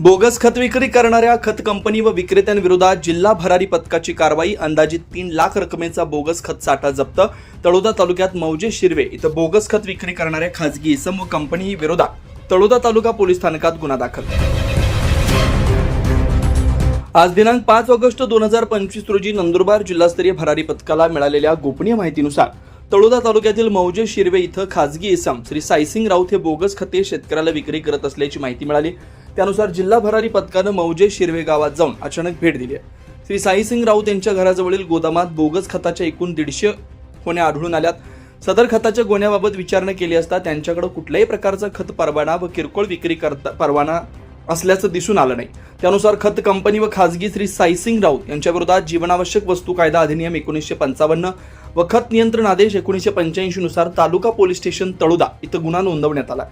Bogus खत विक्री करणाऱ्या खत कंपनी व विक्रेत्यांविरोधात जिल्हा भरारी पथकाची कारवाई अंदाजित तीन लाख रकमेचा बोगस खत साठा जप्त. तळोदा तालुक्यात मौजे शिरवे इथं बोगस खत विक्री करणाऱ्या खासगी इसम व कंपनी विरोधात. तळोदा तालुका पोलीस स्थानकात गुन्हा दाखल. आज दिनांक पाच ऑगस्ट दोन हजार पंचवीस रोजी नंदुरबार जिल्हास्तरीय भरारी पथकाला मिळालेल्या गोपनीय माहितीनुसार तळोदा तालुक्यातील मौजे शिरवे इथं खासगी इसम श्री साईसिंग राऊत हे बोगस खते शेतकऱ्याला विक्री करत असल्याची माहिती मिळाली. त्यानुसार जिल्हा भरारी पथकानं मौजे शिरवे गावात जाऊन अचानक भेट दिली आहे. श्री साईसिंग राऊत यांच्या घराजवळील गोदामात बोगस खताच्या एकूण दीडशे होण्या आढळून आल्यात. सदर खताच्या गोण्याबाबत विचारणा केली असता त्यांच्याकडे कुठल्याही प्रकारचा खत परवाना व किरकोळ विक्री करता परवाना असल्याचं दिसून आलं नाही. त्यानुसार खत कंपनी व खासगी श्री साईसिंग राऊत यांच्या विरोधात जीवनावश्यक वस्तू कायदा अधिनियम एकोणीसशे पंचावन्न व खत नियंत्रण आदेश एकोणीसशे पंच्याऐंशी नुसार तालुका पोलीस स्टेशन तळोदा इथं गुन्हा नोंदवण्यात आला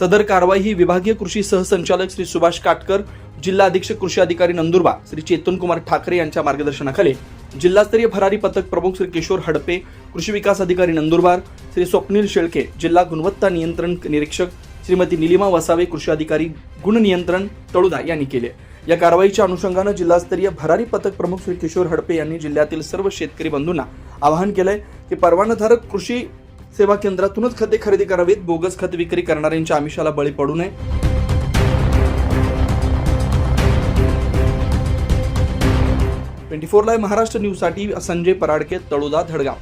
सदर कारवाई ही विभागीय कृषी सहसंचालक श्री सुभाष काटकर जिल्हा अधीक्षक कृषी अधिकारी नंदुरबार श्री चेतन कुमार ठाकरे यांच्या मार्गदर्शनाखाली जिल्हास्तरीय भरारी पथक प्रमुख श्री किशोर हडपे कृषी विकास अधिकारी नंदुरबार श्री स्वप्नील शेळके जिल्हा गुणवत्ता नियंत्रण निरीक्षक श्रीमती निलिमा वसावे कृषी अधिकारी गुण नियंत्रण तळुदा यांनी केले. या कारवाईच्या अनुषंगानं जिल्हास्तरीय भरारी पथक प्रमुख श्री किशोर हडपे यांनी जिल्ह्यातील सर्व शेतकरी बंधूंना आवाहन केलंय की परवानाधारक कृषी सेवा केंद्रातूनच खते खरेदी करावीत. बोगस खत विक्री करणाऱ्यांच्या आमिषाला बळी पडू नये. ट्वेंटी फोर लाईव्ह महाराष्ट्र न्यूजसाठी संजय पराडके तळोदा धडगाव.